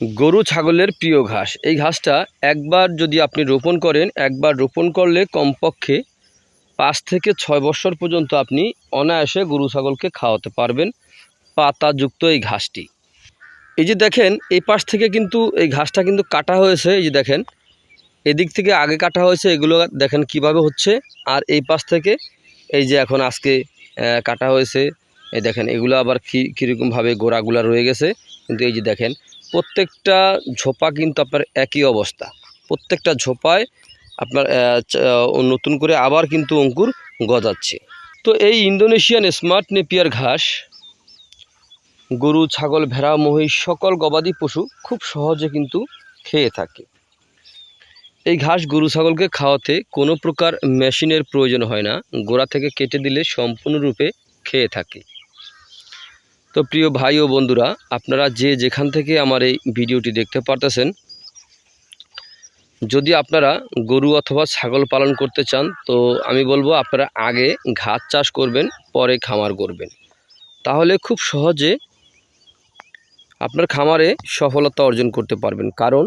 গরু ছাগলের প্রিয় ঘাস। এই ঘাসটা একবার যদি আপনি রোপণ করেন, একবার রোপণ করলে কমপক্ষে পাঁচ থেকে ছয় বছর পর্যন্ত আপনি অনায়াসে গরু ছাগলকে খাওয়াতে পারবেন পাতাযুক্ত এই ঘাসটি। এই যে দেখেন, এই পাশ থেকে কিন্তু এই ঘাসটা কিন্তু কাটা হয়েছে। এই যে দেখেন, এদিক থেকে আগে কাটা হয়েছে, এগুলো দেখেন কীভাবে হচ্ছে। আর এই পাশ থেকে এই যে এখন আজকে কাটা হয়েছে, এই দেখেন, এগুলো আবার কী, কীরকমভাবে গোড়াগুলা রয়ে গেছে। কিন্তু এই যে দেখেন প্রত্যেকটা ঝোপা কিন্তু আপনার একই অবস্থা। প্রত্যেকটা ঝোপায় আপনার নতুন করে আবার কিন্তু অঙ্কুর গজাচ্ছে। তো এই ইন্দোনেশিয়ান স্মার্ট নেপিয়ার ঘাস, গরু, ছাগল, ভেড়া, মহিষ, সকল গবাদি পশু খুব সহজে কিন্তু খেয়ে থাকে। এই ঘাস গরু, ছাগলকে খাওয়াতে কোনো প্রকার মেশিনের প্রয়োজন হয় না। গোড়া থেকে কেটে দিলে সম্পূর্ণরূপে খেয়ে থাকে। তো প্রিয় ভাই ও বন্ধুরা, আপনারা যে যেখান থেকে আমার এই ভিডিওটি দেখতে পারতেছেন, যদি আপনারা গরু অথবা ছাগল পালন করতে চান, তো আমি বলব আপনারা আগে ঘাস চাষ করবেন, পরে খামার করবেন। তাহলে খুব সহজে আপনার খামারে সফলতা অর্জন করতে পারবেন। কারণ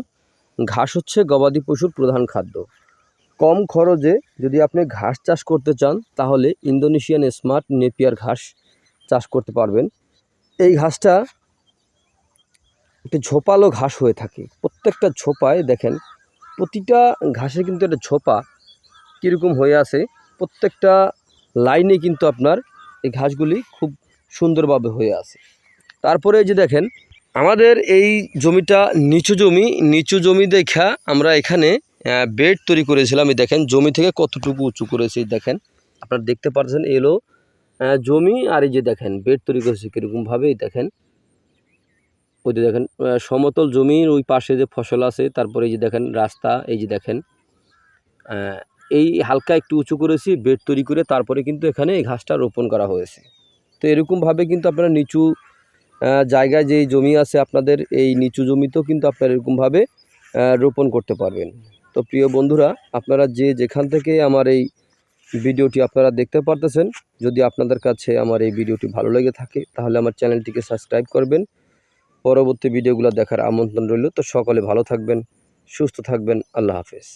ঘাস হচ্ছে গবাদি পশুর প্রধান খাদ্য। কম খরচে যদি আপনি ঘাস চাষ করতে চান, তাহলে ইন্দোনেশিয়ান স্মার্ট নেপিয়ার ঘাস চাষ করতে পারবেন। এই ঘাসটা একটি ঝোপালো ঘাস হয়ে থাকে। প্রত্যেকটা ঝোপায় দেখেন, প্রতিটা ঘাসে কিন্তু একটা ঝোপা কীরকম হয়ে আছে। প্রত্যেকটা লাইনে কিন্তু আপনার এই ঘাসগুলি খুব সুন্দরভাবে হয়ে আছে। তারপরে যে দেখেন, আমাদের এই জমিটা নিচু জমি নিচু জমি দেখা আমরা এখানে বেড তৈরি করেছিলাম। এই দেখেন, জমি থেকে কতটুকু উঁচু করেছি দেখেন। আপনারা দেখতে পাচ্ছেন এলো জমি আর এই যে দেখেন, বেড তৈরি করেছে কীরকমভাবে এই দেখেন। ওই যে দেখেন সমতল জমির ওই পাশে যে ফসল আছে, তারপরে এই যে দেখেন রাস্তা, এই যে দেখেন এই হালকা একটু উঁচু করেছি, বেড তৈরি করে তারপরে কিন্তু এখানে এই ঘাসটা রোপণ করা হয়েছে। তো এরকমভাবে কিন্তু আপনারা নিচু জায়গায় যেই জমি আছে আপনাদের, এই নিচু জমিতেও কিন্তু আপনারা এরকমভাবে রোপণ করতে পারবেন। তো প্রিয় বন্ধুরা, আপনারা যে যেখান থেকে আমার এই ভিডিওটি আপনারা দেখতে পারতেছেন। যদি আপনাদের কাছে আমার এই ভিডিওটি ভালো লেগে থাকে, তাহলে আমার চ্যানেলটিকে সাবস্ক্রাইব করবেন। পরবর্তী ভিডিওগুলো দেখার আমন্ত্রণ রইল। তো সকলে ভালো থাকবেন, সুস্থ থাকবেন। আল্লাহ হাফেজ।